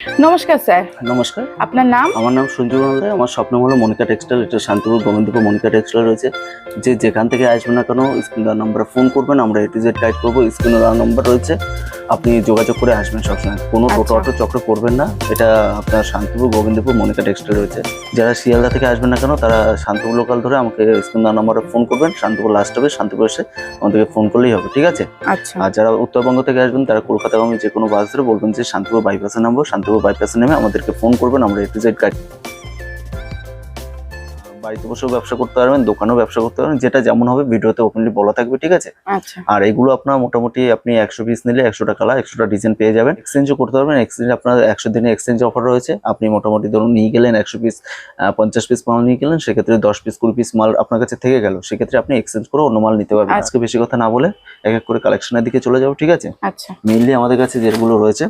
নমস্কার স্যার। নমস্কার। আপনার নাম? আমার নাম সঞ্জু মালদার আমার স্বপ্ন হলো মনিকা টেক্সটাইল এটা শান্তিপুর গোবিন্দপুর মনিকা টেক্সটাইল রয়েছে। যে যেখান থেকে আসবেন না কেন স্ক্রিন দেওয়ার নম্বরে ফোন করবেন আমরা এটি জেড গাইড করব। স্ক্রিনে দেওয়ার নম্বর রয়েছে। আপনি যোগাযোগ করে আসবেন সবসময়। কোনো টোটো আচ্ছা। অটো চক্র করবেন না। এটা আপনার শান্তিপুর গোবিন্দপুর মনিকা টেক্সটাইল রয়েছে। যারা শিয়ালদা থেকে আসবেন না কেন তারা শান্তিপুর লোকাল ধরে আমাকে স্ক্রিন দেওয়ার নম্বরে ফোন করবেন। শান্তিপুর লাস্ট হবে শান্তিপুর এসে আমাদেরকে ফোন করলেই হবে ঠিক আছে? আচ্ছা। আর যারা উত্তরবঙ্গ থেকে আসবেন তারা কলকাতাগামী যে কোনো বাস ধরে বলবেন যে শান্তিপুর বাইপাসে নামবো শান্তিপুর বাইপাসে নেমে আমাদেরকে ফোন করবেন আমরা এ টু জেড গাইড বাড়িতে বসেও ব্যবসা করতে পারবেন দোকানেও ব্যবসা করতে পারবেন যেটা যেমন হবে ভিডিওতে ওপেনলি বলা থাকবে ঠিক আছে? আচ্ছা। আর এগুলো আপনার মোটামুটি আপনি একশো পিস নিলে একশোটা কালার একশোটা ডিজাইন পেয়ে যাবেন। এক্সচেঞ্জও করতে পারবেন এক্সচেঞ্জ আপনার একশো দিনে এক্সচেঞ্জ অফার রয়েছে। আপনি মোটামুটি ধরুন নিয়ে গেলেন একশো পিস পঞ্চাশ পিস মাল নিয়ে গেলেন সেক্ষেত্রে দশ পিস কুড়ি পিস মাল আপনার কাছে থেকে গেল। সেক্ষেত্রে আপনি এক্সচেঞ্জ করে অন্য মাল নিতে পারবেন। আচ্ছা। আজকে বেশি কথা না বলে এক এক করে কালেকশনের দিকে চলে যাব ঠিক আছে? আচ্ছা। মেইনলি আমাদের কাছে যেগুলো রয়েছে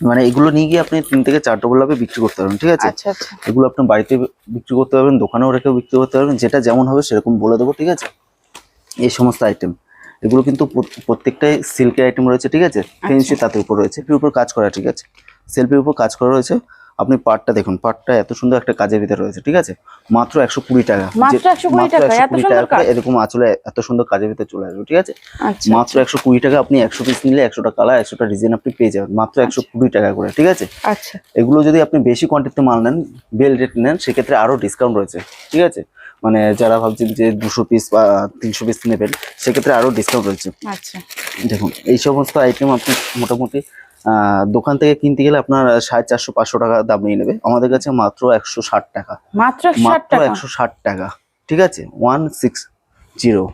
মানে এগুলো নিয়ে গিয়ে আপনি তিন থেকে চার ডবল লাভে বিক্রি করতে পারবেন ঠিক আছে? আচ্ছা আচ্ছা। এগুলো আপনি বাড়িতে বিক্রি করতে পারবেন দোকানেও রেখেও বিক্রি করতে পারবেন যেটা যেমন হবে সেরকম বলে দেবো ঠিক আছে? এই সমস্ত আইটেম এগুলো কিন্তু প্রত্যেকটাই সিল্কের আইটেম রয়েছে ঠিক আছে? ফেন্সি তাতে উপর রয়েছে উপর কাজ করা ঠিক আছে? সেলফির উপর কাজ করা রয়েছে। আপনি পাটটা দেখুন পাটটা এত সুন্দর একটা কাজের ভিতরে রয়েছে ঠিক আছে? মাত্র একশো কুড়ি টাকা। মাত্র 120 মাত্র টাকা, 120 এত সুন্দর টাকা করে কাজ? এরকম আঁচলে এত সুন্দর কাজের ভিতরে চলে আসবে ঠিক আছে? আচ্ছা মাত্র একশো কুড়ি টাকা আপনি একশো পিস নিলে একশোটা কালার একশোটা ডিজাইন আপনি পেয়ে যাবেন মাত্র একশো কুড়ি টাকা করে ঠিক আছে? আচ্ছা। এগুলো যদি আপনি বেশি কোয়ান্টিটিতে মাল নেন বেল রেট নেন সেক্ষেত্রে আরও ডিসকাউন্ট রয়েছে ঠিক আছে? মানে যারা ভাবছেন যে দুশো পিস বা তিনশো পিস নেবেন সেক্ষেত্রে আরও ডিসকাউন্ট রয়েছে। আচ্ছা। দেখুন এই সমস্ত আইটেম আপনি মোটামুটি দোকান থেকে কিনতে গেলে আপনার সাড়ে চারশো পাঁচশো টাকা দাম নিয়ে নেবে। আমাদের কাছে মাত্র একশো ষাট টাকা। মাত্র মাত্র একশো ষাট টাকা। ঠিক আছে? One six zero.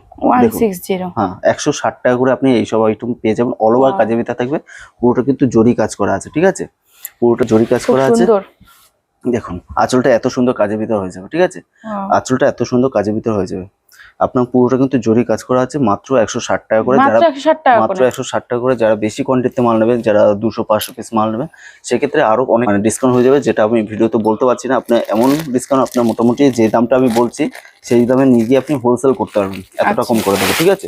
হ্যাঁ একশো ষাট টাকা করে আপনি এইসব আইটেম পেয়ে যাবেন। All over. কাজের ভিতরে থাকবে। পুরোটা কিন্তু জরি কাজ করা আছে ঠিক আছে? পুরোটা জরি কাজ করা আছে। দেখুন আঁচলটা এত সুন্দর কাজের ভিতর হয়ে যাবে ঠিক আছে. আঁচলটা এত সুন্দর কাজের ভিতর হয়ে যাবে। আপনার পুরোটা কিন্তু জরি কাজ করা আছে মাত্র একশো ষাট টাকা করে যারা মাত্র একশো ষাট টাকা করে যারা বেশি কোয়ান্টিটিতে মাল নেবেন যারা দুশো পাঁচশো পিস মাল নেবেন সেক্ষেত্রে আরও অনেক মানে ডিসকাউন্ট হয়ে যাবে যেটা আমি ভিডিওতে বলতে পারছি না। আপনার এমন ডিসকাউন্ট আপনার মোটামুটি যে দামটা আমি বলছি সেই দামে নিয়ে গিয়ে আপনি হোলসেল করতে পারবেন এতটা আচ্ছা। কম করে দেবো ঠিক আছে?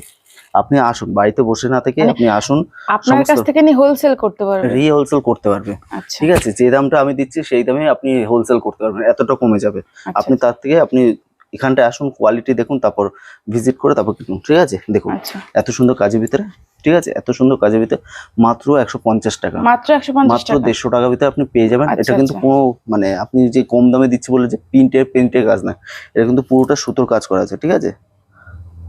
আপনি আসুন বাড়িতে বসে না থেকে মানে আপনি আসুন আপনার কাছ থেকে নিয়ে হোলসেল করতে পারবে রি হোলসেল করতে পারবে। আচ্ছা। ঠিক আছে? যে দামটা আমি দিচ্ছি সেই দামে আপনি হোলসেল করতে পারবেন এতটা কমে যাবে। আচ্ছা আপনি তার থেকে আপনি এখানটায় আসুন কোয়ালিটি দেখুন তারপর ভিজিট করে তারপর কিনুন ঠিক আছে? দেখুন আচ্ছা। এত সুন্দর কাজের ভিতরে ঠিক আছে? এত সুন্দর কাজের ভিতরে মাত্র একশো পঞ্চাশ টাকা। মাত্র একশো পঞ্চাশ মাত্র দেড়শো টাকার ভিতরে আপনি পেয়ে যাবেন। আচ্ছা, এটা কিন্তু আচ্ছা। কোনো মানে আপনি যে কম দামে দিচ্ছি বলে যে প্রিন্টের প্রিন্টের কাজ না এটা কিন্তু পুরোটা সুতোর কাজ করা আছে ঠিক আছে?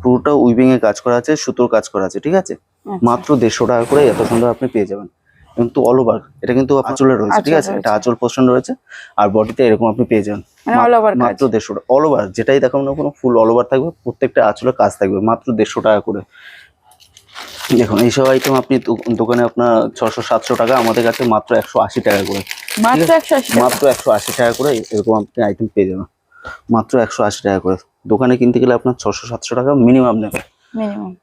পুরোটা উইভিং এর কাজ করা আছে সুতোর কাজ করা আছে ঠিক আছে। মাত্র দেড়শো টাকা করে এত সুন্দর আপনি পেয়ে যাবেন। কিন্তু অল ওভার এটা কিন্তু আঁচলে রয়েছে ঠিক আছে? এটা আঁচল পোর্শন রয়েছে আর বডিতে এরকম আপনি পেয়ে যাবেন। মানে অল ওভার মাত্র দেড়শো টাকা। অল ওভার যেটাই দেখাবো না কোনো ফুল অল ওভার থাকবে প্রত্যেকটা আঁচলে কাজ থাকবে মাত্র দেড়শো টাকা করে। দেখুন এইসব আইটেম আপনি দোকানে আপনার ছশো সাতশো টাকা আমাদের কাছে মাত্র একশো আশি টাকা করে। মাত্র একশো আশি টাকা। মাত্র একশো আশি টাকা করে এরকম আপনি আইটেম পেয়ে যাবেন। মাত্র একশো আশি টাকা করে। দোকানে কিনতে গেলে আপনার ছশো সাতশো টাকা মিনিমাম নেবে।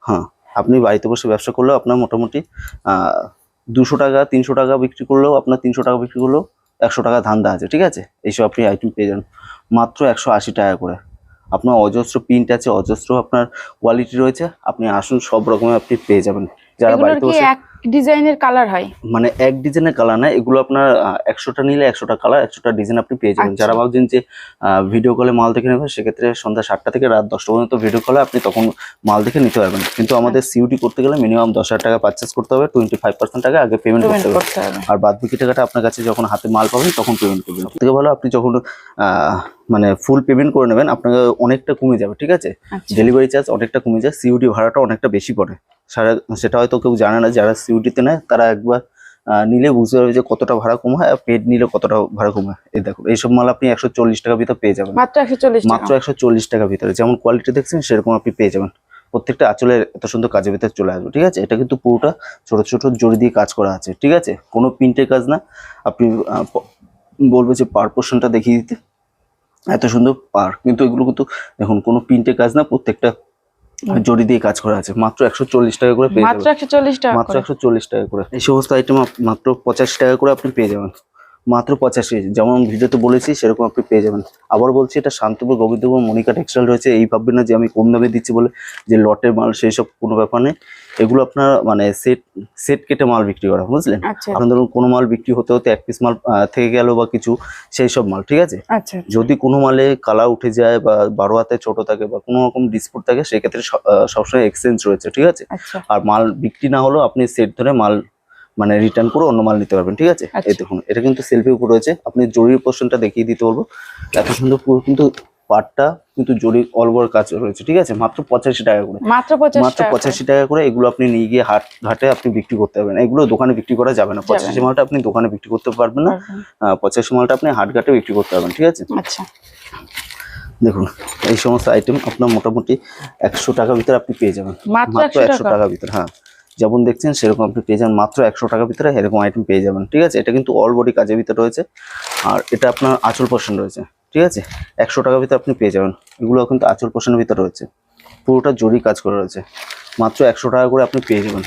হ্যাঁ আপনি বাড়িতে বসে ব্যবসা করলেও আপনার মোটামুটি দুশো টাকা তিনশো টাকা বিক্রি করলেও আপনার তিনশো টাকা বিক্রি করলেও একশো টাকা ধান্দা আছে ঠিক আছে? এইসব আপনি আইটেম পেয়ে যান। মাত্র একশো আশি টাকা করে। আপনার অজস্র প্রিন্ট আছে অজস্র আপনার কোয়ালিটি রয়েছে। আপনি আসুন সব রকমের আপনি পেয়ে যাবেন। যারা বাড়িতে বসে ডিজাইনের কালার হয়? মানে এক ডিজাইনের কালার না এগুলো আপনার একশোটা নিলে একশোটা কালার একশোটা ডিজাইন আপনি পেয়ে যাবেন। আচ্ছা। যারা ভাবছেন যে ভিডিও কলে মাল দেখে নেবেন সেক্ষেত্রে সন্ধ্যা সাতটা থেকে রাত দশটা পর্যন্ত ভিডিও কলে আপনি তখন মাল দেখে নিতে পারবেন। কিন্তু আমাদের আচ্ছা। সিউটি করতে গেলে মিনিমাম দশ হাজার টাকা পারচেস করতে হবে টোয়েন্টি ফাইভ পার্সেন্ট টাকা আগে পেমেন্ট করতে হবে। আর বাদ বাকি টাকাটা আপনার কাছে যখন হাতে মাল পাবেন তখন পেমেন্ট করবেন। সব থেকে ভালো আপনি যখন মানে ফুল পেমেন্ট করে নেবেন আপনাকে অনেকটা কমে যাবে ঠিক আছে? আচ্ছা। ডেলিভারি চার্জ অনেকটা কমে যায় সিউডি ভাড়াটা অনেকটা বেশি পড়ে। সারা সেটা হয়তো কেউ জানে না যারা সিউডিতে নেয় তারা একবার নিলে বুঝতে পারবে যে কতটা ভাড়া কম হয় আর পেড নিলে কতটা ভাড়া কম হয় এই দেখো এইসব মাল আপনি একশো চল্লিশ টাকার ভিতরে পেয়ে যাবেন। মাত্র একশো চল্লিশ মাত্র টাকা একশো চল্লিশ টাকার ভিতরে। যেমন কোয়ালিটি দেখছেন সেরকম আপনি পেয়ে যাবেন। প্রত্যেকটা আঁচলের এত সুন্দর কাজের ভিতরে চলে আসবে ঠিক আছে? এটা কিন্তু পুরোটা ছোট ছোট জড়ি দিয়ে কাজ করা আছে ঠিক আছে? কোনো প্রিন্টের কাজ না। আপনি বলবে যে পার পোর্শনটা দেখিয়ে দিতে। এত সুন্দর পার কিন্তু এগুলো কিন্তু দেখুন কোনো প্রিন্টের কাজ না প্রত্যেকটা জড়ি দিয়ে কাজ করা আছে। মাত্র একশো চল্লিশ টাকা করে মাত্র একশো চল্লিশ টাকা মাত্র একশো চল্লিশ টাকা করে। এই সমস্ত আইটেম মাত্র পঁচাশি টাকা করে আপনি পেয়ে যাবেন। মাত্র পঁচাশি। যেমন ভিডিওতে বলেছি সেরকম আপনি পেয়ে যাবেন। আবার বলছি এটা শান্তপুর গোবিন্দপুর মনিকা টেক্সটাইল রয়েছে। এই ভাববেন না যে আমি কম দামে দিচ্ছি বলে যে লটের মাল সেই সব কোনো ব্যাপার নেই। এগুলো আপনার মানে সেট সেট কেটে মাল বিক্রি করা বুঝলেন? আচ্ছা। আপনার ধরুন কোনো মাল বিক্রি হতে হতে এক পিস মাল থেকে গেল বা কিছু সেই সব মাল ঠিক আছে? আচ্ছা যদি কোনো মালে কালা উঠে যায় বা বারো হাতে ছোট থাকে বা কোনো রকম ডিসপুট থাকে সেক্ষেত্রে সবসময় এক্সচেঞ্জ রয়েছে ঠিক আছে? আচ্ছা। আর মাল বিক্রি না হলেও আপনি সেট ধরে মাল মানে রিটার্ন করে অন্য মাল নিতে পারবেন ঠিক আছে? আচ্ছা। এই দেখুন এটা কিন্তু সেলফি উপর রয়েছে। আপনি জরির পোর্শনটা দেখিয়ে দিতে বলব। এত সুন্দর পুরো কিন্তু পাটটা কিন্তু জরি অলবর কাজ রয়েছে ঠিক আছে? মাত্র পঁচাশি টাকা করে। মাত্র পঁচাশ মাত্র টাকা। পঁচাশি টাকা করে এগুলো আপনি নিয়ে গিয়ে হাট ঘাটে আপনি বিক্রি করতে পারবেন। এগুলো দোকানে বিক্রি করা যাবে না। পঁচাশি। মালটা আপনি দোকানে বিক্রি করতে পারবেন না। পঁচাশি মালটা আপনি হাট ঘাটে বিক্রি করতে পারবেন ঠিক আছে? আচ্ছা। দেখুন এই সমস্ত আইটেম আপনার মোটামুটি একশো টাকার ভিতরে আপনি পেয়ে যাবেন। মাত্র একশো টাকা। ভিতরে হ্যাঁ। যেমন দেখছেন, সেরকম আপনি পেয়ে যাবেন মাত্র একশো টাকার ভিতরে, এরকম আইটেম পেয়ে যাবেন, ঠিক আছে? এটা কিন্তু অল বডি কাজের ভিতরে রয়েছে। আর এটা আপনার আঁচল পোষণ রয়েছে, ঠিক আছে? একশো টাকার ভিতরে আপনি পেয়ে যাবেন। এগুলো কিন্তু আঁচল পোষণের ভিতরে রয়েছে। পুরোটা জরি কাজ করা রয়েছে। মাত্র একশো টাকা করে আপনি পেয়ে যাবেন।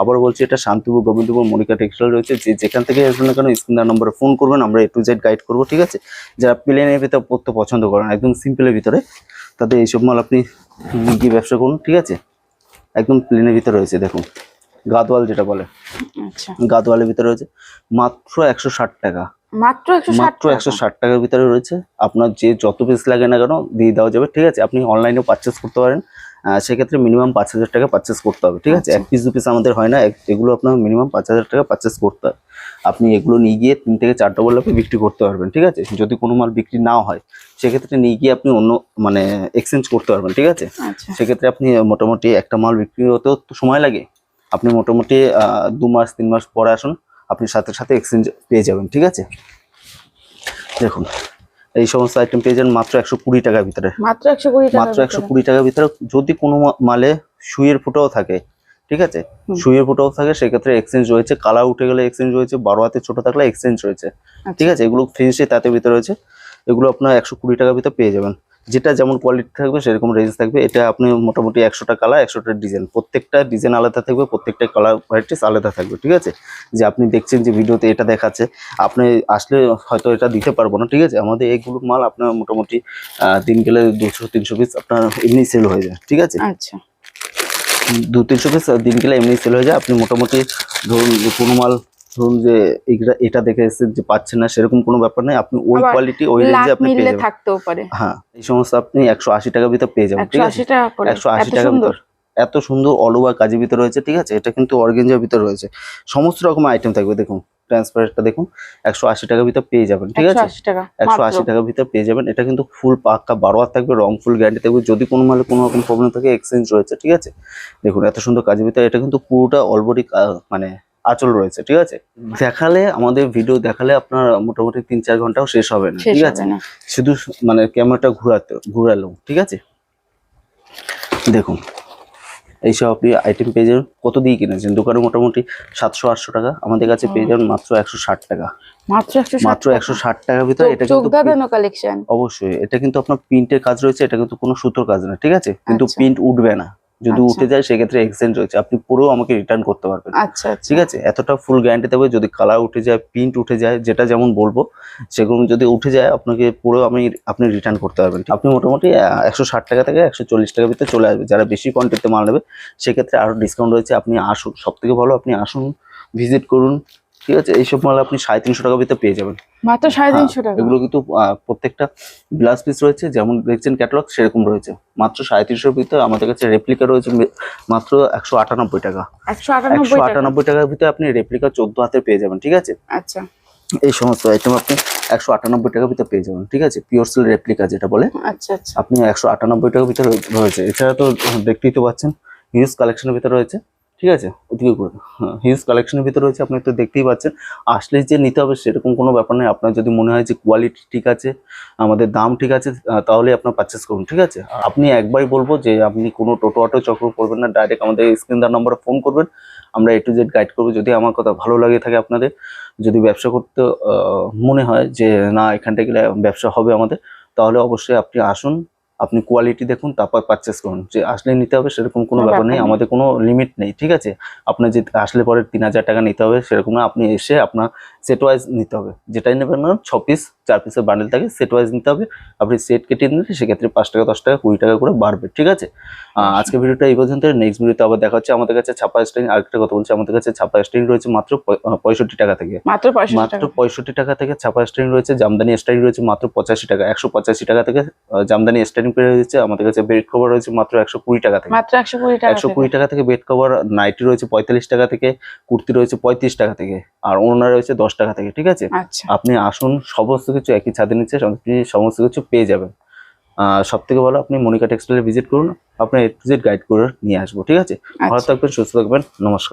আবার বলছি, এটা শান্তিপুর, গোবিন্দপুর, মনিকা টেক্সটাইল রয়েছে। যে যেখান থেকে আসবেন না কেন স্ক্রিনার নম্বরে ফোন করবেন, আমরা এ টু জেড গাইড করব, ঠিক আছে? যারা প্লেনের ভিতরে পড়তে পছন্দ করেন, একদম সিম্পলের ভিতরে, তাদের এইসব মাল আপনি গিয়ে ব্যবসা করুন, ঠিক আছে? একদম প্লেনের ভিতরে রয়েছে দেখুন। গাদওয়াল যেটা বলে। আচ্ছা। গাদওয়ালের ভিতরে রয়েছে। মাত্র একশো ষাট টাকা। মাত্র একশো ষাট মাত্র একশো ষাট টাকার ভিতরে রয়েছে। আপনার যে যত পিস লাগে না কেন দিয়ে দেওয়া যাবে। ঠিক আছে আপনি অনলাইনেও পারচেস করতে পারেন। সেক্ষেত্রে মিনিমাম পাঁচ হাজার টাকা পারচেস করতে হবে ঠিক আছে? আচ্ছা। এক পিস দু পিস আমাদের হয় না এক- এগুলো আপনার মিনিমাম পাঁচ হাজার টাকা পারচেস করতে হয়। আপনি এগুলো নিয়ে গিয়ে তিন থেকে চার ডবল আপনি বিক্রি করতে পারবেন ঠিক আছে? যদি কোনো মাল বিক্রি নাও হয় সেক্ষেত্রে নিয়ে গিয়ে আপনি অন্য মানে এক্সচেঞ্জ করতে পারবেন ঠিক আছে? আচ্ছা। সেক্ষেত্রে আপনি মোটামুটি একটা মাল বিক্রি হতেও তো সময় লাগে। আপনি মোটামুটি দু মাস তিন মাস পরে আসুন আপনি সাথে সাথে এক্সচেঞ্জ পেয়ে যাবেন ঠিক আছে? দেখুন এই সমস্ত আইটেম পেয়ে যান মাত্র একশো কুড়ি টাকার ভিতরে। মাত্র একশো কুড়ি মাত্র একশো কুড়ি টাকার ভিতরে যদি কোনো মালে সুইয়ের ফুটাও থাকে ঠিক আছে। সুইয়ের ফুটাও থাকে সেক্ষেত্রে এক্সচেঞ্জ রয়েছে। কালার উঠে গেলে এক্সচেঞ্জ রয়েছে বারো হাতে ছোট থাকলে এক্সচেঞ্জ রয়েছে। ঠিক আছে? এগুলো ফিনিশে তাতে ভিতরে রয়েছে। এগুলো আপনার একশো কুড়ি টাকার ভিতরে পেয়ে যাবেন। যেটা যেমন কোয়ালিটি থাকবে সেরকম রেঞ্জ থাকবে। এটা আপনি মোটামুটি একশোটা কালার একশোটা ডিজাইন প্রত্যেকটা ডিজাইন আলাদা থাকবে প্রত্যেকটা কালার ভ্যারাইটিস আলাদা থাকবে ঠিক আছে? যে আপনি দেখছেন যে ভিডিওতে এটা দেখাচ্ছে আপনি আসলে হয়তো এটা দিতে পারব না ঠিক আছে? আমাদের এইগুলো মাল আপনার মোটামুটি দিন গেলে দুশো তিনশো পিস আপনার এমনি সেল হয়ে যায় ঠিক আছে? আচ্ছা। দু তিনশো পিস দিন গেলে এমনি সেল হয়ে যায়। আপনি মোটামুটি ধরুন কোনো মাল ধরুন যে এইটা এটা দেখে এসে যে পাচ্ছেন না সেরকম কোনো ব্যাপার নেই আপনি ওই কোয়ালিটি ওই রেঞ্জে আপনি পেয়ে যাবেন। থাকতেও পারে। হ্যাঁ এই সমস্ত আপনি একশো আশি টাকার ভিতরে পেয়ে যাবেন ঠিক আছে? আশি টাকা করে। একশো আশি এত টাকার ভিতর। এত সুন্দর অলওভার কাজের ভিতরে রয়েছে ঠিক আছে? এটা কিন্তু অর্গেঞ্জার ভিতরে রয়েছে। সমস্ত রকম আইটেম থাকবে দেখুন। ট্রান্সপারেন্টটা দেখুন একশো আশি টাকার ভিতরে পেয়ে যাবেন ঠিক আছে? টাকা একশো আশি টাকার ভিতরে পেয়ে যাবেন। এটা কিন্তু ফুল পাক্কা বারো হাত থাকবে রং ফুল গ্যারান্টি থাকবে। যদি কোনো মালে কোনো রকম প্রবলেম থাকে এক্সচেঞ্জ রয়েছে ঠিক আছে? দেখুন এত সুন্দর কাজের ভিতরে এটা কিন্তু পুরোটা অলরেডি মানে আঁচল রয়েছে ঠিক আছে? দেখালে আমাদের ভিডিও দেখালে আপনার মোটামুটি তিন চার ঘন্টাও শেষ হবে না ঠিক আছে? শুধু মানে ক্যামেরাটা ঘুরাতে ঘুরালো ঠিক আছে? দেখুন এইসব আপনি আইটেম পেয়ে যাবেন। কত দিয়ে কিনেছেন? দোকানে মোটামুটি সাতশো আটশো টাকা। আমাদের কাছে পেয়ে যাবেন মাত্র একশো ষাট টাকা। মাত্র একশো ষাট টাকার ভিতরে এটা কিন্তু কালেকশন অবশ্যই এটা কিন্তু আপনার প্রিন্টের কাজ রয়েছে এটা কিন্তু কোনো সুতোর কাজ না ঠিক আছে? কিন্তু আচ্ছা। প্রিন্ট উঠবে না। যদি আচ্ছা। উঠে যায় সেক্ষেত্রে এক্সচেঞ্জ রয়েছে। আপনি পুরো আমাকে রিটার্ন করতে পারবেন। আচ্ছা আচ্ছা। ঠিক আছে? এতটা ফুল গ্যারান্টি দেবে যদি কালার উঠে যায় প্রিন্ট উঠে যায় যেটা যেমন বলব সেগুলো যদি উঠে যায় আপনাকে পুরো আমি আপনি রিটার্ন করতে পারবেন। আপনি মোটামুটি একশো ষাট টাকা থেকে একশো চল্লিশ টাকার ভিতরে চলে আসবে। যারা বেশি কোয়ান্টিটিতে মাল নেবে সেক্ষেত্রে আরও ডিসকাউন্ট রয়েছে। আপনি আসুন। সব থেকে ভালো আপনি আসুন ভিজিট করুন। ঠিক আছে? এইসব মাল আপনি সাড়ে তিনশো টাকার ভিতরে পেয়ে যাবেন। মাত্র সাড়ে হ্যাঁ, তিনশো টাকা। এগুলো কিন্তু প্রত্যেকটা গ্লাস পিস রয়েছে যেমন দেখছেন ক্যাটালগ সেরকম রয়েছে। মাত্র সাড়ে তিনশোর ভিতরে আমাদের কাছে রেপ্লিকা রয়েছে মাত্র একশো আটানব্বই টাকা। একশো আটানব্বই টাকার ভিতরে আপনি রেপ্লিকা চোদ্দ হাতে পেয়ে যাবেন ঠিক আছে? আচ্ছা। এই সমস্ত আইটেম আপনি একশো আটানব্বই টাকার ভিতরে পেয়ে যাবেন ঠিক আছে? পিওর সিল রেপ্লিকা যেটা বলে। আচ্ছা আচ্ছা। আপনি একশো আটানব্বই টাকার ভিতরে রয়েছে। এছাড়া তো দেখতেই তো পাচ্ছেন হিউজ কালেকশনের ভিতরে রয়েছে। ঠিক আছে? ওদিকে করে হিউজ কালেকশনের ভিতরে রয়েছে, আপনি তো দেখতেই পাচ্ছেন। আসলে যে নিতে হবে সেরকম কোনো ব্যাপার নেই আপনার যদি মনে হয় যে কোয়ালিটি ঠিক আছে, আমাদের দাম ঠিক আছে তাহলে আপনার পারচেস করুন, ঠিক আছে? আপনি একবারই বলব যে আপনি কোনো টোটো, অটো চক্র করবেন না ডাইরেক্ট আমাদের স্ক্রিন দার নম্বরে ফোন করবেন। আমরা এ টু জেড গাইড করব। যদি আমার কথা ভালো লাগে থাকে আপনাদের, যদি ব্যবসা করতে মনে হয় যে না এখানটা গেলে ব্যবসা হবে আমাদের, তাহলে অবশ্যই আপনি আসুন। আপনি কোয়ালিটি দেখুন তারপর পারচেস করুন। যে আসলে নিতে হবে সেরকম কোনো ব্যাপার নেই। আমাদের কোনো লিমিট নেই ঠিক আছে? আপনার যে আসলে পরে তিন হাজার টাকা নিতে হবে সেরকম না আপনি এসে আপনার সেট ওয়াইজ নিতে হবে। যেটাই নেবেন না ছ পিস চার পিসের বান্ডেল থাকে সেট ওয়াইজ নিতে হবে। আপনি সেট কেটে নিলে সেক্ষেত্রে পাঁচ টাকা দশ টাকা কুড়ি টাকা করে বাড়বে ঠিক আছে? আজকে ভিডিওটা এই পর্যন্ত নেক্সট ভিডিওতে আবার দেখা হচ্ছে আমাদের কাছে ছাপা স্টাইন আরেকটা কথা বলছি আমাদের কাছে ছাপা স্টাইন রয়েছে মাত্র পঁয়ষট্টি টাকা থেকে। মাত্র মাত্র পঁয়ষট্টি টাকা থেকে ছাপা স্টাইন রয়েছে জামদানি স্টাইন রয়েছে মাত্র পঁচাশি টাকা একশো পঁচাশি টাকা থেকে জামদানি স্টাইন পেয়ে রয়েছে আমাদের কাছে বেড কভার রয়েছে মাত্র একশো কুড়ি টাকা থেকে। মাত্র একশো কুড়ি টাকা একশো থেকে। কুড়ি টাকা থেকে বেড কভার নাইটি রয়েছে পঁয়তাল্লিশ টাকা থেকে কুর্তি রয়েছে পঁয়ত্রিশ টাকা থেকে আর ওনার রয়েছে দশ টাকা থেকে ঠিক আছে? আচ্ছা। আপনি আসুন সমস্ত কিছু একই ছাদের নিচে সমস্ত কিছু পেয়ে যাবেন। সব থেকে ভালো আপনি মনিকা টেক্সটাইলে ভিজিট করুন আপনার এ টু জেড গাইড করে নিয়ে আসব ঠিক আছে? ভালো আচ্ছা। থাকবেন সুস্থ থাকবেন নমস্কার।